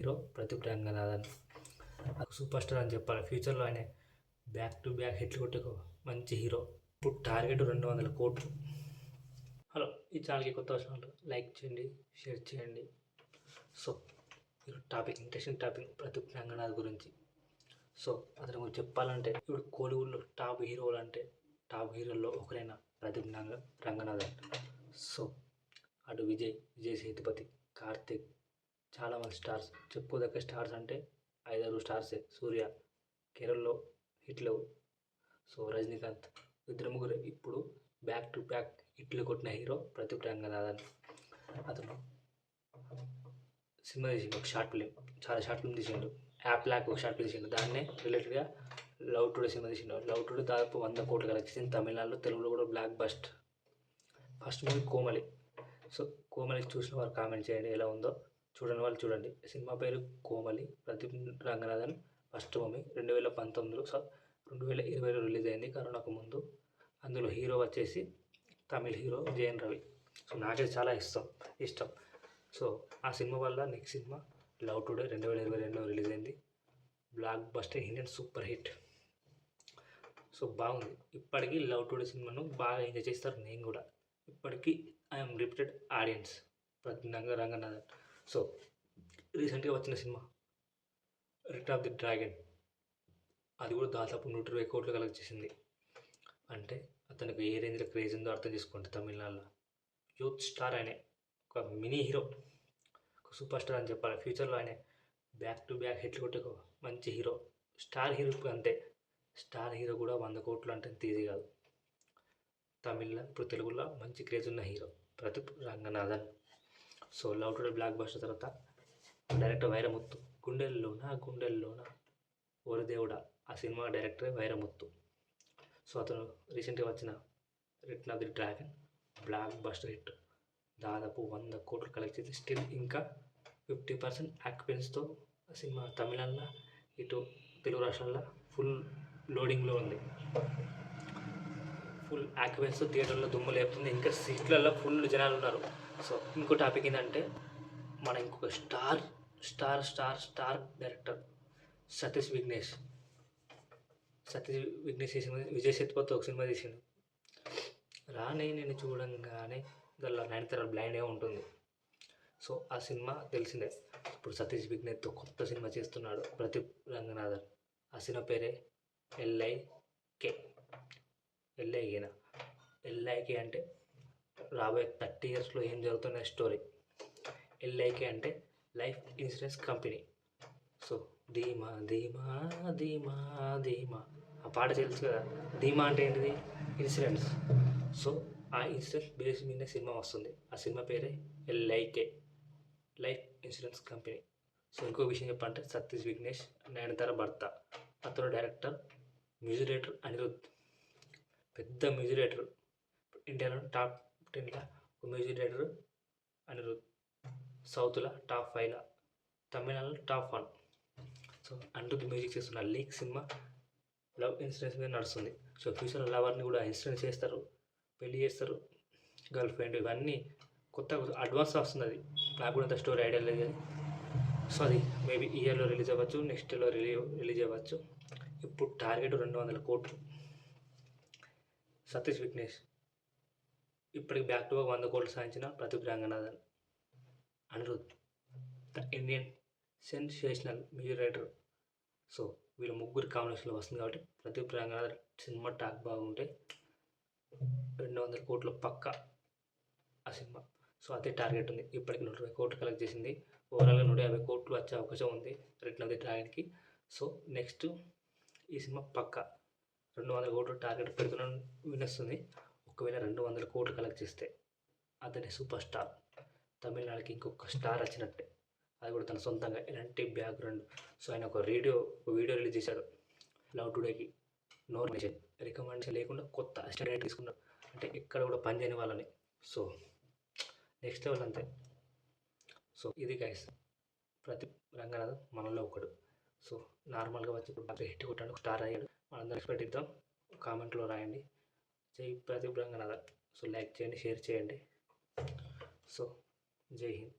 Hero Pradeep Ranganathan. నాకు super star అని చెప్పాలి. ఫ్యూచర్లో ఆయన బ్యాక్ టు బ్యాక్ హిట్లు కొట్టే మంచి హీరో. ఇప్పుడు టార్గెట్ రెండు వందల కోట్లు. హలో ఈ ఛానల్కి కొత్త వచ్చిన లైక్ చేయండి షేర్ చేయండి. సో ఈరోజు topic interesting topic Pradeep Ranganath గురించి. సో అతని గురించి చెప్పాలంటే ఇప్పుడు కోలీవుడ్లో టాప్ హీరోలు అంటే టాప్ హీరోల్లో ఒకరైన ప్రదీప్ రంగ రంగనాథన్. సో అటు విజయ్ విజయ్ సేతుపతి కార్తిక్ చాలామంది స్టార్స్ చెప్పుకోదగ్గ స్టార్స్ అంటే ఐదారు స్టార్సే. సూర్య కేరళలో హిట్లు సో రజనీకాంత్ ఇద్దరు ముగ్గురు ఇప్పుడు బ్యాక్ టు బ్యాక్ హిట్లు కొట్టిన హీరో ప్రదీప్ రంగనాథన్ అతను. సినిమా తీసిండు ఒక షార్ట్ ఫిలిం చాలా షార్ట్ ఫిలిం తీసిండు. యాప్ లాక్ ఒక షార్ట్ ఫిలిం తీసిండు. దాన్నే రిలేటెడ్గా లవ్ టుడే సినిమా తీసిండు. లవ్ టుడే దాదాపు వంద కోట్లు కలెక్షన్ తమిళనాడులో తెలుగులో కూడా block bust first movie Komali. So Komali చూసిన వారు కామెంట్ చేయండి ఎలా ఉందో. చూడని వాళ్ళు చూడండి. సినిమా పేరు కోమలి ప్రదీప్ రంగనాథన్ ఫస్ట్ మూవీ రెండు వేల పంతొమ్మిదిలో రెండు వేల ఇరవైలో రిలీజ్ అయింది కరోనాకు ముందు. అందులో హీరో వచ్చేసి తమిళ హీరో జయన్ రవి. సో నాకైతే చాలా ఇష్టం ఇష్టం. సో ఆ సినిమా వల్ల నెక్స్ట్ సినిమా లవ్ టుడే రెండు వేల ఇరవై రెండులో రిలీజ్ అయింది. Blockbuster Indian super hit. So బాగుంది. ఇప్పటికీ లవ్ టుడే సినిమాను బాగా ఎంజాయ్ చేస్తారు నేను కూడా. ఇప్పటికీ ఐఎమ్ రిపీటెడ్ ఆడియన్స్. ప్రతి రంగ రంగనాథన్. సో రీసెంట్గా వచ్చిన cinema return of the dragon అది కూడా దాదాపు నూట ఇరవై కోట్లు కలెక్ట్ చేసింది. అంటే అతనికి ఏ రేంజ్లో క్రేజ్ ఉందో అర్థం చేసుకోండి తమిళనాడులో. యూత్ స్టార్ ఆయనే. ఒక మినీ హీరో. ఒక సూపర్ స్టార్ అని చెప్పాలి. ఫ్యూచర్లో ఆయన. బ్యాక్ టు బ్యాక్ హిట్లు కొట్టే ఒక మంచి హీరో. స్టార్ హీరో అంతే. స్టార్ హీరో కూడా వంద కోట్లు అంటే అంత ఈజీ కాదు. తమిళ ఇప్పుడు తెలుగులో మంచి క్రేజ్ ఉన్న హీరో. ప్రతి Ranganathan. So love today blockbuster తర్వాత డైరెక్టర్ వైరముత్తు. గుండెల్లోన గుండెల్లోన? ఓరదేవుడ ఆ సినిమా డైరెక్టర్ వైరముత్తు. సో అతను రీసెంట్గా వచ్చిన return of the dragon blockbuster hit. దాదాపు వంద కోట్లు కలెక్ట్ చేసి స్టిల్ ఇంకా ఫిఫ్టీ పర్సెంట్ ఆక్యుపెన్స్తో ఆ సినిమా తమిళంలో ఇటు తెలుగు రాష్ట్రాల్లో ఫుల్ లోడింగ్లో ఉంది. ఫుల్ ఆక్యుపెన్స్ థియేటర్లో దుమ్ము లేపుతుంది. ఇంకా సీట్లలో ఫుల్ జనాలు ఉన్నారు. సో ఇంకో టాపిక్ ఏంటంటే మన ఇంకొక star star star star director Satish Vignesh. Satish Vignesh చేసిన విజయ్ సేతుపతి ఒక సినిమా తీసిండు. రానే నేను చూడంగానే దానిలో నయనతార బ్లైండ్గా ఉంటుంది. సో ఆ సినిమా తెలిసిందే. ఇప్పుడు సతీష్ విఘ్నేష్తో కొత్త సినిమా చేస్తున్నాడు ప్రతి రంగనాథన్. ఆ సినిమా పేరే ఎల్ఐ కే. ఎల్ఐకేనా ఎల్ఐకే అంటే రాబోయే థర్టీ ఇయర్స్లో ఏం జరుగుతున్న స్టోరీ? ఎల్ఐకే అంటే లైఫ్ ఇన్సూరెన్స్ కంపెనీ. సో ధీమా ధీమా ధీమా ధీమా. ఆ పాట తెలుసు కదా? ధీమా అంటే ఏంటిది? ఇన్సూరెన్స్. సో ఆ ఇన్సూరెన్స్ బేస్ మీద సినిమా వస్తుంది. ఆ సినిమా పేరే LIK life insurance company. So ఇంకో విషయం చెప్పాలంటే సతీష్ విఘ్నేష్ నయనతార భర్త. అతను డైరెక్టర్ మ్యూజిక్ డైరెక్టర్ పెద్ద మ్యూజిక్ డైరెక్టర్. ఇండియాలో టాప్ టెన్లో ఒక మ్యూజిక్ డైరెక్టర్ అనిరుద్ సౌత్లో టాప్ ఫైవ్లో తమిళనాడులో top one. So Anirudh music చేస్తున్న లీక్ సినిమా లవ్ ఇన్సూరెన్స్ మీద నడుస్తుంది. సో ఫ్యూచర్లో లవర్ని కూడా ఇన్సూరెన్స్ చేస్తారు పెళ్ళి చేస్తారు గర్ల్ ఫ్రెండ్ ఇవన్నీ కొత్త అడ్వాన్స్ వస్తుంది అది నాకు కూడా అంత స్టోరీ ఐడియా లేదు కానీ. సో అది మేబీ ఇయర్లో రిలీజ్ అవ్వచ్చు నెక్స్ట్ ఇయర్లో రిలీజ్ రిలీజ్ అవ్వచ్చు. ఇప్పుడు టార్గెట్ రెండు వందల కోట్లు. సతీష్ విఘ్నేష్. ఇప్పటికి బ్యాక్ టు బ్యాక్ వంద కోట్లు సాధించిన ప్రతిభ Ranganathan. Anirudh the Indian sensational music writer so వీళ్ళ ముగ్గురు కాంబినేషన్లో వస్తుంది కాబట్టి ప్రతిభ రంగనాథన్ సినిమా టాక్ బాగుంటే రెండు వందల కోట్లు పక్క ఆ సినిమా. సో అదే టార్గెట్ ఉంది. ఇప్పటికి నూట ఇరవై కోట్లు కలెక్ట్ చేసింది. ఓవరాల్గా నూట యాభై కోట్లు వచ్చే అవకాశం ఉంది return of the so next ఈ సినిమా పక్క. రెండు వందల కోట్లు టార్గెట్ పెడుతున్నాను. వస్తుంది ఒకవేళ రెండు వందల కోట్లు కలెక్ట్ చేస్తే అతని సూపర్ స్టార్ తమిళనాడుకి ఇంకొక స్టార్ వచ్చినట్టే. అది కూడా తన సొంతంగా ఎలాంటి బ్యాక్గ్రౌండ్ సో ఆయన ఒక రేడియో వీడియో రిలీజ్ చేశాడు. లవ్ టుడేకి నో రికమెండేషన్ రికమెండేషన్ లేకుండా కొత్త అసిస్టెంట్ తీసుకున్నాడు. అంటే ఎక్కడ కూడా పని చేయని వాళ్ళని. సో నెక్స్ట్ లెవెల్ అంతే. సో ఇది గైస్ ప్రతి రంగనాథ్ మనలో ఒకడు. సో నార్మల్గా వచ్చి ఇప్పుడు బాగా హిట్ కొట్టాడు స్టార్ అయ్యాడు. మనందరం ఎక్స్పెక్ట్ ఇద్దాం కామెంట్లో రాయండి. జై ప్రదీప్ రంగనాథ్ సో లైక్ చేయండి షేర్ చేయండి. సో జై హింద్.